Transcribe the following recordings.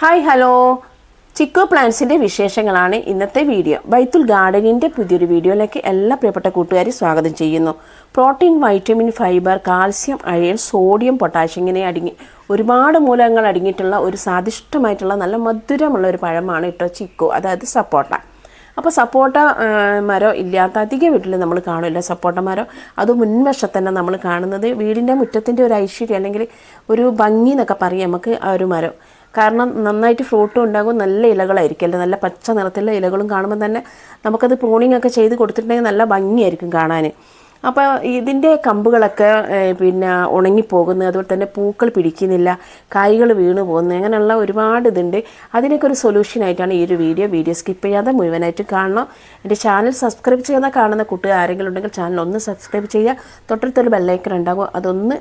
Hi hello Chicco പ്ലാന്റ്സിന്റെ വിശേഷങ്ങളാണ് ഇന്നത്തെ video. ബൈത്തുൽ ഗാർഡനിന്റെ പുതിയൊരു വീഡിയോയിലേക്ക് എല്ലാ പ്രിയപ്പെട്ട കൂട്ടുകാരെ സ്വാഗതം ചെയ്യുന്നു. Protein vitamin fibre calcium iron sodium potassium ഇങ്ങനെ അടങ്ങി ഒരുപാട് മൂലകങ്ങൾ അടങ്ങിയിട്ടുള്ള ഒരു സ്വാദിഷ്ടമായിട്ടുള്ള നല്ല മധുരമുള്ള ഒരു പഴമാണ് കേട്ടോ ചിക്കോ അതായത് സപ്പോട്ട. അപ്പോൾ സപ്പോട്ട മരം ഇല്ലാത്ത അധിക വീട്ടിൽ നമ്മൾ കാണില്ല സപ്പോട്ട മരം. അത് മുൻവശത്തന്നെ നമ്മൾ കാണുന്നത് വീടിന്റെ മുറ്റത്തിന്റെ ഒരു ഐശ്വര്യം അല്ലെങ്കിൽ ഒരു ഭംഗി എന്നൊക്കെ പറയും നമുക്ക് ആ ഒരു മരം. കാരണം നന്നായിട്ട് ഫ്രൂട്ടും ഉണ്ടാകും നല്ല ഇലകളായിരിക്കും അല്ലേ? നല്ല പച്ച നിറത്തിലുള്ള ഇലകളും കാണുമ്പോൾ തന്നെ നമുക്കത് പ്രൂണിംഗ് ഒക്കെ ചെയ്ത് കൊടുത്തിട്ടുണ്ടെങ്കിൽ നല്ല ഭംഗിയായിരിക്കും കാണാൻ. അപ്പോൾ ഇതിന്റെ കമ്പുകളൊക്കെ പിന്നെ ഉണങ്ങിപ്പോകുന്നത് അതുപോലെ തന്നെ പൂക്കൾ പിടിക്കുന്നില്ല. കായ്കൾ വീണ് പോകുന്നു. അങ്ങനെയുള്ള ഒരുപാട് ഇതുണ്ട്. അതിനൊക്കെ ഒരു സൊല്യൂഷനായിട്ടാണ് ഈ ഒരു വീഡിയോ വീഡിയോ സ്കിപ്പ് ചെയ്യാതെ മുഴുവനായിട്ട് കാണണം. എന്റെ ചാനൽ സബ്സ്ക്രൈബ് ചെയ്യാതെ കാണുന്ന കുട്ടികൾ ആരെങ്കിലും ഉണ്ടെങ്കിൽ ചാനൽ ഒന്ന് സബ്സ്ക്രൈബ് ചെയ്യുക. തൊട്ടടുത്തൊരു ബെല്ലൈക്കൺ ഉണ്ടാകും അതൊന്ന്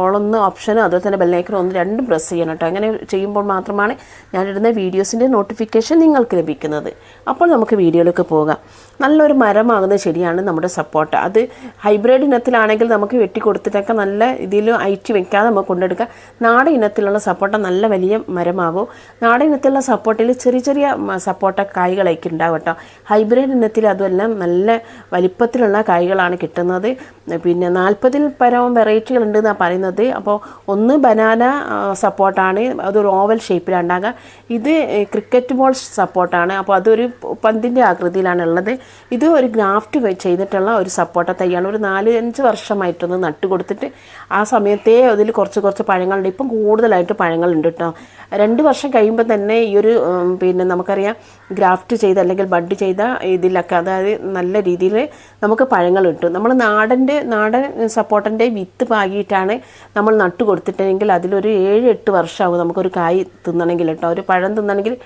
ഓളൊന്ന് ഓപ്ഷനും അതുപോലെ തന്നെ ബെല്ലൈക്കൺ ഒന്ന് രണ്ടും പ്രസ് ചെയ്യണം കേട്ടോ അങ്ങനെ ചെയ്യുമ്പോൾ മാത്രമാണ് ഞാനിടുന്ന വീഡിയോസിന്റെ നോട്ടിഫിക്കേഷൻ നിങ്ങൾക്ക് ലഭിക്കുന്നത്. അപ്പോൾ നമുക്ക് വീഡിയോയിലേക്ക് പോകാം. നല്ലൊരു മരമാകുന്ന ചെടിയാണ് നമ്മുടെ സപ്പോർട്ട് അത് ഹൈബ്രിഡ് ഇനത്തിലാണെങ്കിൽ നമുക്ക് വെട്ടി കൊടുത്തിട്ടൊക്കെ നല്ല ഇതിൽ അയച്ചു വെക്കാതെ നമുക്ക് കൊണ്ടെടുക്കാം. നാടൻ ഇനത്തിലുള്ള സപ്പോർട്ട നല്ല വലിയ മരമാകും നാടൻ ഇനത്തിലുള്ള സപ്പോർട്ടിൽ ചെറിയ ചെറിയ സപ്പോർട്ട കായ്കളൊക്കെ ഉണ്ടാവും കേട്ടോ. ഹൈബ്രിഡ് ഇനത്തിൽ അതുമെല്ലാം നല്ല വലിപ്പത്തിലുള്ള കായ്കളാണ് കിട്ടുന്നത്. പിന്നെ നാൽപ്പതിൽ പരവും വെറൈറ്റികൾ ഉണ്ട് എന്നാണ് പറയുന്നത്. അപ്പോൾ ഒന്ന് ബനാന സപ്പോർട്ടാണ് അതൊരു ഓവൽ ഷേപ്പിലാണ് ഉണ്ടാകുക ഇത് ക്രിക്കറ്റ് ബോൾ സപ്പോർട്ടാണ് അപ്പോൾ അതൊരു പന്തിന്റെ ആകൃതിയിലാണ് ഉള്ളത്. ഇത് ഒരു ഗ്രാഫ്റ്റ് വെ- ചെയ്തിട്ടുള്ള ഒരു സപ്പോർട്ട തൈയാണ് ഒരു നാല് അഞ്ച് വർഷമായിട്ടൊന്ന് നട്ട് കൊടുത്തിട്ട് ആ സമയത്തേ അതിൽ കുറച്ച് കുറച്ച് പഴങ്ങളുണ്ട്. ഇപ്പം കൂടുതലായിട്ട് പഴങ്ങളുണ്ട് കേട്ടോ. രണ്ട് വർഷം കഴിയുമ്പോൾ തന്നെ ഈ ഒരു പിന്നെ നമുക്കറിയാം ഗ്രാഫ്റ്റ് ചെയ്ത് അല്ലെങ്കിൽ ബഡ് ചെയ്ത ഇതിലൊക്കെ അതായത് നല്ല രീതിയിൽ നമുക്ക് പഴങ്ങൾ കിട്ടും. നമ്മൾ നാടന്റെ നാടൻ സപ്പോർട്ടന്റെ വിത്ത് പാകിയിട്ടാണ് നമ്മൾ നട്ട് കൊടുത്തിട്ടുണ്ടെങ്കിൽ അതിലൊരു ഏഴ് എട്ട് വർഷമാകും നമുക്കൊരു കായ് തിന്നണമെങ്കിൽ കേട്ടോ. ഒരു പഴം തിന്നണമെങ്കിൽ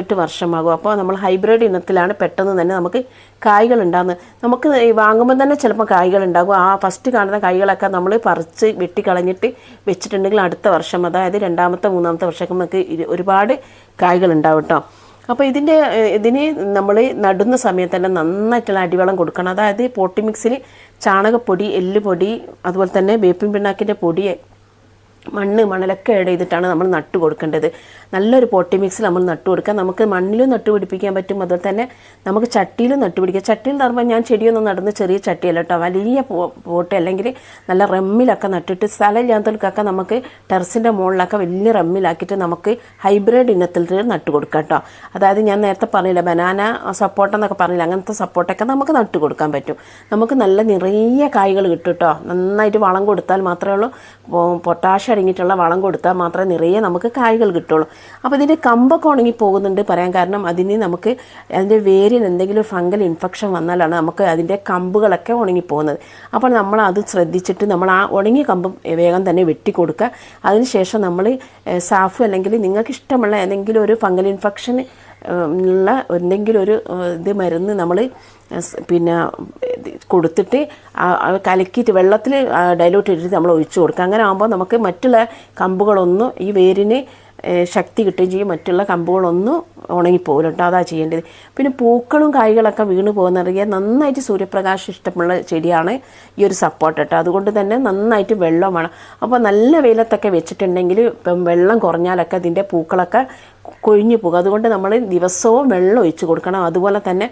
എട്ട് വർഷമാകും. അപ്പോൾ നമ്മൾ ഹൈബ്രിഡ് ഇനത്തിലാണ് പെട്ടെന്ന് തന്നെ നമുക്ക് കായ്കൾ ഉണ്ടാകുന്നത് നമുക്ക് വാങ്ങുമ്പോൾ തന്നെ ചിലപ്പോൾ കായ്കൾ ഉണ്ടാകും. ആ ഫസ്റ്റ് കാണുന്ന കായ്കളൊക്കെ നമ്മൾ പറിച്ച് വെട്ടിക്കളഞ്ഞിട്ട് വെച്ചിട്ടുണ്ടെങ്കിൽ അടുത്ത വർഷം അതായത് രണ്ടാമത്തെ മൂന്നാമത്തെ വർഷമൊക്കെ നമുക്ക് ഒരുപാട് കായ്കൾ ഉണ്ടാവും കേട്ടോ അപ്പോൾ ഇതിന്റെ ഇതിന് നമ്മൾ നടുന്ന സമയത്ത് തന്നെ നന്നായിട്ടുള്ള അടിവളം കൊടുക്കണം. അതായത് പോട്ടി മിക്സിൽ ചാണകപ്പൊടി എല്ലുപൊടി അതുപോലെ തന്നെ വേപ്പിൻ പിണ്ണാക്കിന്റെ പൊടി മണ്ണ് മണലൊക്കെ ആഡ് ചെയ്തിട്ടാണ് നമ്മൾ നട്ട് കൊടുക്കേണ്ടത്. നല്ലൊരു പോട്ടി മിക്സിൽ നമ്മൾ നട്ട് കൊടുക്കാം. നമുക്ക് മണ്ണിലും നട്ട് പിടിപ്പിക്കാൻ പറ്റും. അതുപോലെ തന്നെ നമുക്ക് ചട്ടിയിലും നട്ട് പിടിക്കാം. ചട്ടിയിൽ പറയുമ്പോൾ ഞാൻ ചെടിയൊന്നും നടന്ന് ചെറിയ ചട്ടിയല്ല കേട്ടോ. വലിയ പോട്ട് അല്ലെങ്കിൽ നല്ല റമ്മിലൊക്കെ നട്ടിട്ട് സ്ഥലമില്ലാത്തവർക്കൊക്കെ നമുക്ക് ടെറസിന്റെ മുകളിലൊക്കെ വലിയ റമ്മിലാക്കിയിട്ട് നമുക്ക് ഹൈബ്രിഡ് ഇനത്തിൽ നട്ട് കൊടുക്കാം കേട്ടോ. അതായത് ഞാൻ നേരത്തെ പറഞ്ഞില്ല ബനാന സപ്പോർട്ട എന്നൊക്കെ പറഞ്ഞില്ല അങ്ങനത്തെ സപ്പോർട്ടൊക്കെ നമുക്ക് നട്ട് കൊടുക്കാൻ പറ്റും. നമുക്ക് നല്ല നിറയെ കായ്കൾ കിട്ടും കേട്ടോ. നന്നായിട്ട് വളം കൊടുത്താൽ മാത്രമേ ഉള്ളൂ. പൊട്ടാഷ് അടങ്ങിയിട്ടുള്ള വളം കൊടുത്താൽ മാത്രമേ നിറയെ നമുക്ക് കായ്കൾ കിട്ടുള്ളൂ. അപ്പോൾ ഇതിന്റെ കമ്പൊക്കെ ഉണങ്ങി പോകുന്നുണ്ട് പറയാൻ കാരണം അതിന് നമുക്ക് അതിന്റെ വേരിന് എന്തെങ്കിലും ഫംഗൽ ഇൻഫെക്ഷൻ വന്നാലാണ് നമുക്ക് അതിന്റെ കമ്പുകളൊക്കെ ഉണങ്ങിപ്പോകുന്നത് അപ്പോൾ നമ്മൾ അത് ശ്രദ്ധിച്ചിട്ട് നമ്മൾ ആ ഉണങ്ങിയ കമ്പ് വേഗം തന്നെ വെട്ടി കൊടുക്കുക. അതിനുശേഷം നമ്മൾ സാഫ് അല്ലെങ്കിൽ നിങ്ങൾക്ക് ഇഷ്ടമുള്ള ഏതെങ്കിലും ഒരു ഫംഗൽ ഇൻഫെക്ഷൻ ഉള്ള എന്തെങ്കിലും ഒരു ഇത് മരുന്ന് നമ്മൾ പിന്നെ കൊടുത്തിട്ട് കലക്കിയിട്ട് വെള്ളത്തിൽ ഡൈലൂട്ട് ഇട്ടിട്ട് നമ്മൾ ഒഴിച്ചു കൊടുക്കുക. അങ്ങനെ ആകുമ്പോൾ നമുക്ക് മറ്റുള്ള കമ്പുകളൊന്നും ഈ വേരിന് ശക്തി കിട്ടുകയും ചെയ്യും. മറ്റുള്ള കമ്പുകളൊന്നും ഉണങ്ങിപ്പോകില്ല കേട്ടോ അതാ ചെയ്യേണ്ടത്. പിന്നെ പൂക്കളും കായ്കളൊക്കെ വീണ് പോകുന്നറിയാൻ നന്നായിട്ട് സൂര്യപ്രകാശം ഇഷ്ടമുള്ള ചെടിയാണ് ഈ ഒരു സപ്പോർട്ട് കേട്ടോ. അതുകൊണ്ട് തന്നെ നന്നായിട്ട് വെള്ളം വേണം അപ്പോൾ നല്ല വെയിലത്തൊക്കെ വെച്ചിട്ടുണ്ടെങ്കിൽ ഇപ്പം വെള്ളം കുറഞ്ഞാലൊക്കെ അതിന്റെ പൂക്കളൊക്കെ കൊഴിഞ്ഞു പോകും. അതുകൊണ്ട് നമ്മൾ ദിവസവും വെള്ളം ഒഴിച്ചു കൊടുക്കണം. അതുപോലെ തന്നെ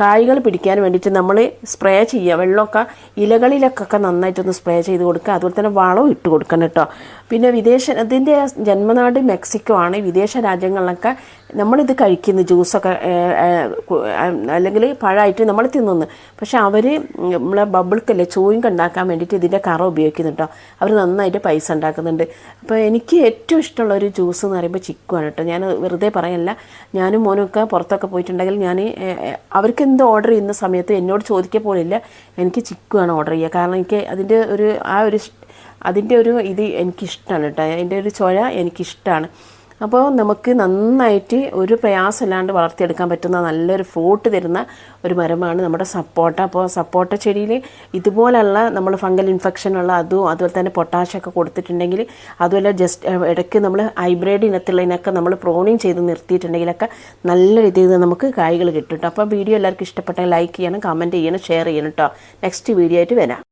കായ്കൾ പിടിക്കാൻ വേണ്ടിയിട്ട് നമ്മൾ സ്പ്രേ ചെയ്യുക. വെള്ളമൊക്കെ ഇലകളിലൊക്കെ നന്നായിട്ടൊന്ന് സ്പ്രേ ചെയ്ത് കൊടുക്കുക. അതുപോലെ തന്നെ വളവും ഇട്ട് കൊടുക്കണം കേട്ടോ. പിന്നെ വിദേശ അതിന്റെ ജന്മനാട് മെക്സിക്കോ ആണ്. വിദേശ രാജ്യങ്ങളിലൊക്കെ നമ്മളിത് കഴിക്കുന്നു. ജ്യൂസൊക്കെ അല്ലെങ്കിൽ പഴമായിട്ട് നമ്മൾ തിന്നുന്നു. പക്ഷെ അവർ നമ്മളെ ബബിൾക്കല്ലേ ചോയിങ് ഉണ്ടാക്കാൻ വേണ്ടിയിട്ട് ഇതിന്റെ കറ ഉപയോഗിക്കുന്നു കേട്ടോ. അവർ നന്നായിട്ട് പൈസ ഉണ്ടാക്കുന്നുണ്ട്. അപ്പോൾ എനിക്ക് ഏറ്റവും ഇഷ്ടമുള്ള ഒരു ജ്യൂസ് എന്ന് പറയുമ്പോൾ ചിക്കുവാണ് കേട്ടോ. ഞാൻ വെറുതെ പറയല്ല. ഞാനും മോനും ഒക്കെ പുറത്തൊക്കെ പോയിട്ടുണ്ടെങ്കിൽ ഞാൻ അവർക്ക് എന്ത് ഓർഡർ ചെയ്യുന്ന സമയത്ത് എന്നോട് ചോദിക്കുക പോലില്ല. എനിക്ക് ചിക്കുവാണ് ഓർഡർ ചെയ്യുക. കാരണം എനിക്ക് അതിന്റെ ഒരു ആ ഒരു അതിന്റെ ഒരു ഇത് എനിക്കിഷ്ടമാണ് കേട്ടോ. അതിന്റെ ഒരു ചുഴ എനിക്കിഷ്ടമാണ് അപ്പോൾ നമുക്ക് നന്നായിട്ട് ഒരു പ്രയാസമില്ലാണ്ട് വളർത്തിയെടുക്കാൻ പറ്റുന്ന നല്ലൊരു ഫ്രൂട്ട് തരുന്ന ഒരു മരമാണ് നമ്മുടെ സപ്പോട്ട. അപ്പോൾ സപ്പോട്ട ചെടിയിൽ ഇതുപോലുള്ള നമ്മൾ ഫംഗൽ ഇൻഫെക്ഷൻ ഇൻഫെക്ഷനുള്ള അതും അതുപോലെ തന്നെ പൊട്ടാഷൊക്കെ കൊടുത്തിട്ടുണ്ടെങ്കിൽ അതുപോലെ ജസ്റ്റ് ഇടയ്ക്ക് നമ്മൾ ഹൈബ്രിഡ് ഇനത്തുള്ളതിനൊക്കെ നമ്മൾ പ്രോണിങ് ചെയ്ത് നിർത്തിയിട്ടുണ്ടെങ്കിലൊക്കെ നല്ല രീതിയിൽ നമുക്ക് കായ്കൾ കിട്ടും കേട്ടോ അപ്പോൾ വീഡിയോ എല്ലാവർക്കും ഇഷ്ടപ്പെട്ടാൽ ലൈക്ക് ചെയ്യണം കമന്റ് ചെയ്യണം ഷെയർ ചെയ്യണം കേട്ടോ നെക്സ്റ്റ് വീഡിയോ ആയിട്ട് വരാം.